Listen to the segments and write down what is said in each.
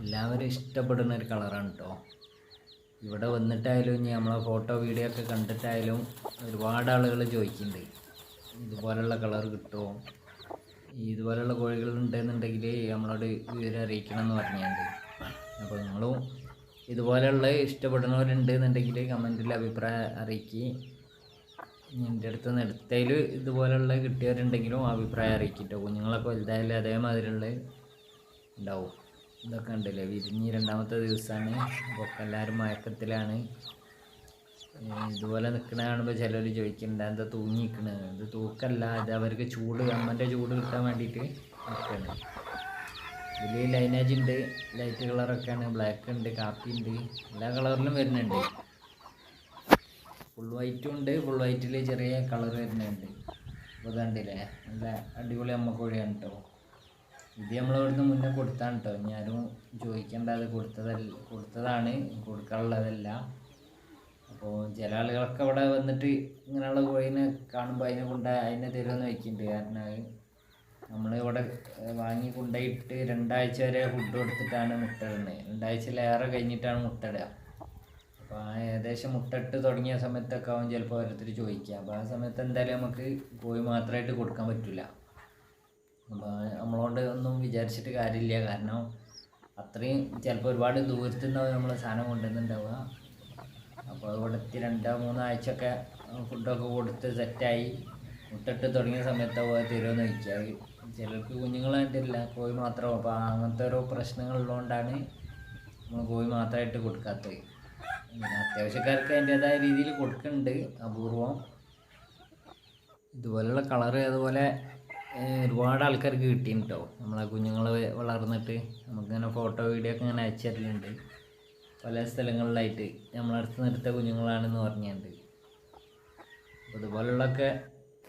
എല്ലാവരും ഇഷ്ടപ്പെടുന്ന ഒരു കളറാണ് കേട്ടോ ഇവിടെ വന്നിട്ടായാലും ഇനി നമ്മളെ ഫോട്ടോ വീഡിയോ ഒക്കെ കണ്ടിട്ടായാലും ഒരുപാട് ആളുകൾ ചോദിക്കുന്നുണ്ട് ഇതുപോലെയുള്ള കളർ കിട്ടുമോ ഇതുപോലെയുള്ള കോഴികൾ ഉണ്ടെന്നുണ്ടെങ്കിൽ നമ്മളോട് വിവരം അറിയിക്കണം എന്ന് പറഞ്ഞുണ്ട് അപ്പോൾ നിങ്ങളും ഇതുപോലെയുള്ള ഇഷ്ടപ്പെടുന്നവരുണ്ട് എന്നുണ്ടെങ്കിൽ കമന്റിൽ അഭിപ്രായം അറിയിക്കുക എന്റെ അടുത്ത് നിന്ന് എടുത്തതിൽ ഇതുപോലെയുള്ള കിട്ടിയവരുണ്ടെങ്കിലും അഭിപ്രായം അറിയിക്കട്ടോ കുഞ്ഞുങ്ങളൊക്കെ വലുതായാലും അതേമാതിരിയുള്ള ഉണ്ടാവും. ഇതൊക്കെ ഉണ്ടല്ലേ വിരിഞ്ഞ് രണ്ടാമത്തെ ദിവസമാണ് ഒക്കെ എല്ലാവരും മയക്കത്തിലാണ്. ഇതുപോലെ നിൽക്കണ കാണുമ്പോൾ ചിലർ ചോദിക്കുന്നുണ്ട് എന്താ തൂങ്ങി നിൽക്കണത് ഇത് തൂക്കല്ല. ഇത് അവർക്ക് ചൂട് അമ്മന്റെ ചൂട് കിട്ടാൻ വേണ്ടിയിട്ട് നിൽക്കണം ഇതിൽ ലൈനേജ് ഉണ്ട് ലൈറ്റ് കളറൊക്കെയാണ്. ബ്ലാക്ക് ഉണ്ട് കാപ്പി ഉണ്ട് എല്ലാ കളറിലും വരുന്നുണ്ട്. ഫുൾ വൈറ്റും ഉണ്ട്. ഫുൾ വൈറ്റിൽ ചെറിയ കളർ വരുന്നുണ്ട്. അപ്പോൾ കണ്ടില്ലേ? നല്ല അടിപൊളി അമ്മക്കോഴിയാണ് കേട്ടോ ഇത് നമ്മളവിടുന്ന് മുന്നേ കൊടുത്താണ് കേട്ടോ ഞാനും ആരും അത് കൊടുത്തതല്ല കൊടുത്തതാണ്. കൊടുക്കാനുള്ളതല്ല. അപ്പോൾ ചില ആളുകളൊക്കെ അവിടെ വന്നിട്ട് ഇങ്ങനെയുള്ള കോഴീനെ കാണുമ്പോൾ അതിനെ കൊണ്ട് അതിനെ തരുമെന്ന് വയ്ക്കുന്നുണ്ട് കാരണം അത് നമ്മൾ ഇവിടെ വാങ്ങി കൊണ്ടുപോയിട്ട് രണ്ടാഴ്ച വരെ ഫുഡ് കൊടുത്തിട്ടാണ് മുട്ടയിടുന്നത് രണ്ടാഴ്ചയിലേറെ കഴിഞ്ഞിട്ടാണ് മുട്ടയിടുക അപ്പോൾ ആ ഏകദേശം മുട്ടയിട്ട് തുടങ്ങിയ സമയത്തൊക്കെ അവൻ ചിലപ്പോൾ ഓരോരുത്തർ ചോദിക്കുക. അപ്പോൾ ആ സമയത്ത് എന്തായാലും നമുക്ക് കോഴി മാത്രമായിട്ട് കൊടുക്കാൻ പറ്റില്ല അപ്പോൾ നമ്മളോട് ഒന്നും വിചാരിച്ചിട്ട് കാര്യമില്ല. കാരണം അത്രയും ചിലപ്പോൾ ഒരുപാട് ദൂരത്തു നിന്നാവും നമ്മൾ സാധനം കൊണ്ടുവന്നുണ്ടാവുക അപ്പോൾ അതുകൊണ്ട് എത്തി രണ്ടോ മൂന്നോ ആഴ്ചയൊക്കെ ഫുഡൊക്കെ കൊടുത്ത് സെറ്റായി മുട്ടിട്ട് തുടങ്ങിയ സമയത്ത് പോയി തരുമെന്ന് ചോദിക്കുക. ചിലർക്ക് കുഞ്ഞുങ്ങളായിട്ടില്ല. കോഴി മാത്രം. അപ്പോൾ അങ്ങനത്തെ ഓരോ പ്രശ്നങ്ങളുള്ളതുകൊണ്ടാണ് നമ്മൾ കോഴി മാത്രമായിട്ട് കൊടുക്കാത്തത്. പിന്നെ അത്യാവശ്യക്കാർക്ക് അതിന്റേതായ രീതിയിൽ കൊടുക്കുന്നുണ്ട് അപൂർവം. ഇതുപോലുള്ള കളറ് അതുപോലെ ഒരുപാട് ആൾക്കാർക്ക് കിട്ടിയും കേട്ടോ നമ്മളെ കുഞ്ഞുങ്ങൾ വളർന്നിട്ട് നമുക്കിങ്ങനെ ഫോട്ടോ വീഡിയോ ഒക്കെ ഇങ്ങനെ അയച്ചു തരലുണ്ട്. പല സ്ഥലങ്ങളിലായിട്ട്. നമ്മളടുത്ത് നിർത്ത കുഞ്ഞുങ്ങളാണെന്ന് പറഞ്ഞുണ്ട് അതുപോലുള്ളൊക്കെ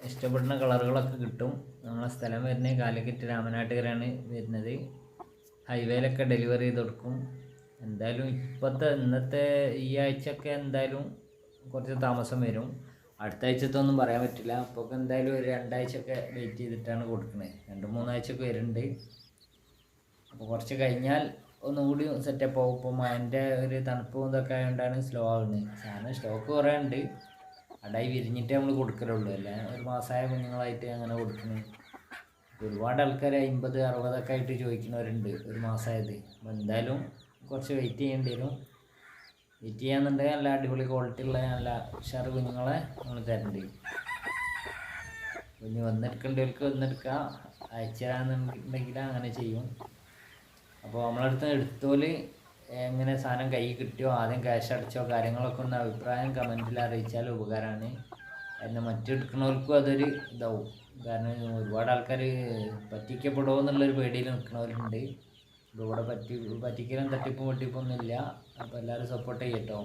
ഇഷ്ടപ്പെടുന്ന കളറുകളൊക്കെ കിട്ടും. നമ്മളെ സ്ഥലം വരുന്നത് കാലിക്കറ്റ് രാമനാട്ടുകരാണ് വരുന്നത്. ഹൈവേയിലൊക്കെ ഡെലിവറി ചെയ്ത് കൊടുക്കും. എന്തായാലും ഇപ്പോഴത്തെ ഇന്നത്തെ ഈ ആഴ്ചയൊക്കെ എന്തായാലും കുറച്ച് താമസം വരും. അടുത്ത ആഴ്ചത്തെ ഒന്നും പറയാൻ പറ്റില്ല. അപ്പോൾ എന്തായാലും ഒരു രണ്ടാഴ്ചയൊക്കെ വെയിറ്റ് ചെയ്തിട്ടാണ് കൊടുക്കുന്നത് രണ്ട് മൂന്നാഴ്ചയൊക്കെ വരുന്നുണ്ട് അപ്പോൾ കുറച്ച് കഴിഞ്ഞാൽ ഒന്നുകൂടി സെറ്റപ്പ് ആവും. ഇപ്പോൾ മഴന്റെ ഒരു തണുപ്പും ഇതൊക്കെ ആയതുകൊണ്ടാണ് സ്ലോ ആകുന്നത് സാധനം സ്റ്റോക്ക് കുറേ ഉണ്ട് അടായി വിരിഞ്ഞിട്ടേ നമ്മൾ കൊടുക്കലുള്ളൂ. അല്ലേ? ഒരു മാസമായ കുഞ്ഞുങ്ങളായിട്ട് അങ്ങനെ കൊടുക്കുന്നത് ഒരുപാട് ആൾക്കാർ അമ്പത് അറുപതൊക്കെ ആയിട്ട് ചോദിക്കുന്നവരുണ്ട് ഒരു മാസമായത് അപ്പോൾ എന്തായാലും കുറച്ച് വെയിറ്റ് ചെയ്യേണ്ടി വരും. വെയിറ്റ് ചെയ്യാന്നുണ്ടെങ്കിൽ നല്ല അടിപൊളി ക്വാളിറ്റി ഉള്ള നല്ല ഉഷാറ് കുഞ്ഞുങ്ങളെ നമ്മൾ തരേണ്ടി കുഞ്ഞ് വന്നെടുക്കേണ്ടവർക്ക് വന്നെടുക്കുക അയച്ചു തരാന്നുണ്ടെങ്കിൽ അങ്ങനെ ചെയ്യും. അപ്പോൾ നമ്മളടുത്ത് എടുത്തോൽ എങ്ങനെ സാധനം കൈ കിട്ടിയോ ആദ്യം ക്യാഷ് അടിച്ചോ കാര്യങ്ങളൊക്കെ ഒന്ന് അഭിപ്രായം കമന്റിൽ അറിയിച്ചാൽ ഉപകാരമാണ്. കാരണം മറ്റെടുക്കണവർക്കും അതൊരു ഇതാവും. കാരണം ഒരുപാട് ആൾക്കാർ പറ്റിക്കപ്പെടുമോ എന്നുള്ളൊരു പേടിയിൽ നിൽക്കുന്നവരുണ്ട് ഇവിടെ പറ്റി പറ്റിക്കലും തട്ടിപ്പും വെട്ടിപ്പൊന്നും ഇല്ല. അപ്പോൾ എല്ലാവരും സപ്പോർട്ട് ചെയ്യട്ടോ.